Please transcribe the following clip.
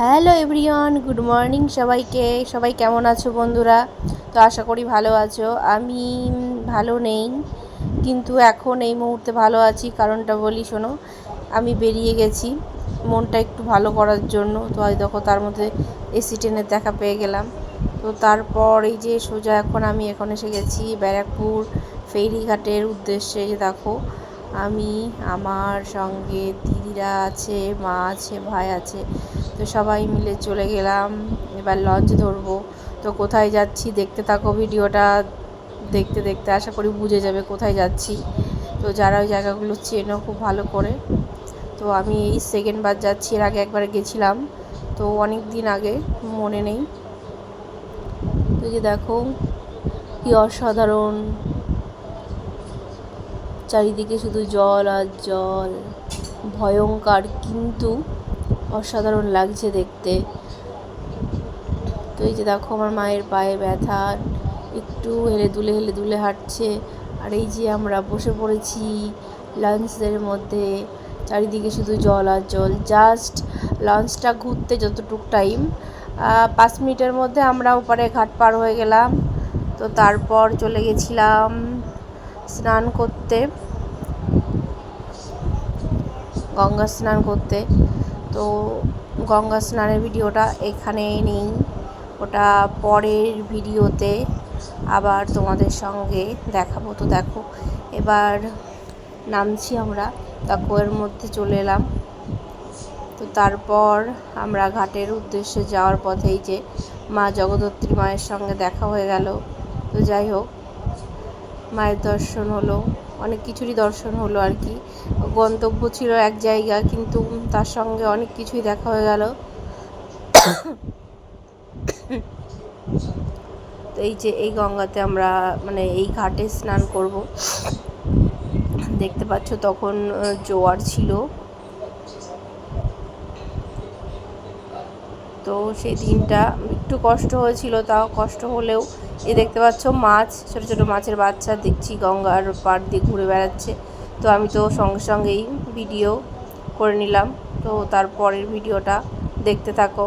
Hello everyone, good morning সবাইকে। সবাই কেমন আছো বন্ধুরা? তো আশা করি ভালো আছো। আমি ভালো নেই, কিন্তু এখন এই মুহূর্তে ভালো আছি, কারণটা বলি শোনো, আমি বেরিয়ে গেছি। মনটা একটু ভালো করার জন্য, তো আজ দেখো তার মধ্যে এসি ট্রেনের দেখা পেয়ে গেলাম। তো তারপর এই যে সোজা এখন আমি এখন এসে গেছি ব্যারাকপুর ফেরিঘাটের উদ্দেশ্যে যে দেখো, আমি, আমার সঙ্গে দিদিরা আছে, মা আছে, ভাই আছে। তো সবাই মিলে চলে গেলাম। এবার লঞ্চ ধরবো। তো কোথায় যাচ্ছি দেখতে থাকো ভিডিওটা। দেখতে দেখতে আশা করি বুঝে যাবে কোথায় যাচ্ছি। তো যারা ওই জায়গাগুলো চেনো খুব ভালো করে। তো আমি এই সেকেন্ড বার যাচ্ছি, এর আগে একবার গেছিলাম। তো অনেক দিন আগে, মনে নেই। তো যে দেখো, কি অসাধারণ। চারিদিকে শুধু জল আর জল। ভয়ঙ্কর, কিন্তু অসাধারণ লাগছে দেখতে। তো এই যে দেখো আমার মায়ের পায়ে ব্যথা, একটু হেলে দুলে হেলে দুলে হাঁটছে। আর এই যে আমরা বসে পড়েছি লাঞ্চের মধ্যে, চারিদিকে শুধু জল আর জল। জাস্ট লঞ্চটা ঘুরতে যতটুক টাইম পাঁচ মিনিটের মধ্যে আমরা ওপারে ঘাট পার হয়ে গেলাম। তো তারপর চলে গেছিলাম স্নান করতে, গঙ্গা স্নান করতে। তো গঙ্গা স্নানের ভিডিওটা এখানে নেই। ওটা পরের ভিডিওতে আবার তোমাদের সঙ্গে দেখাবো। তো দেখো, এবার নামছি আমরা, দেখো এর মধ্যে চলে এলাম। তো তারপর আমরা ঘাটের উদ্দেশ্যে যাওয়ার পথেই যে মা জগদ্ধাত্রী মায়ের সঙ্গে দেখা হয়ে গেল। তো যাই হোক মায়ের দর্শন হলো, অনেক কিছুরই দর্শন হলো আর কি। গন্তব্য ছিল এক জায়গা, কিন্তু তার সঙ্গে অনেক কিছুই দেখা হয়ে গেল। তো এই যে এই গঙ্গাতে আমরা মানে এই ঘাটে স্নান করব। দেখতে পাচ্ছ তখন জোয়ার ছিল। তো সেই দিনটা একটু কষ্ট হয়েছিল, তাও কষ্ট হলেও এ দেখতে পাচ্ছ মাছ, ছোট ছোট মাছের বাচ্চা, দেখছি গঙ্গার পাড় দিয়ে ঘুরে বেড়াচ্ছে। তো আমি তো সঙ্গে সঙ্গেই ভিডিও করে নিলাম। তো তারপরের ভিডিওটা দেখতে থাকো।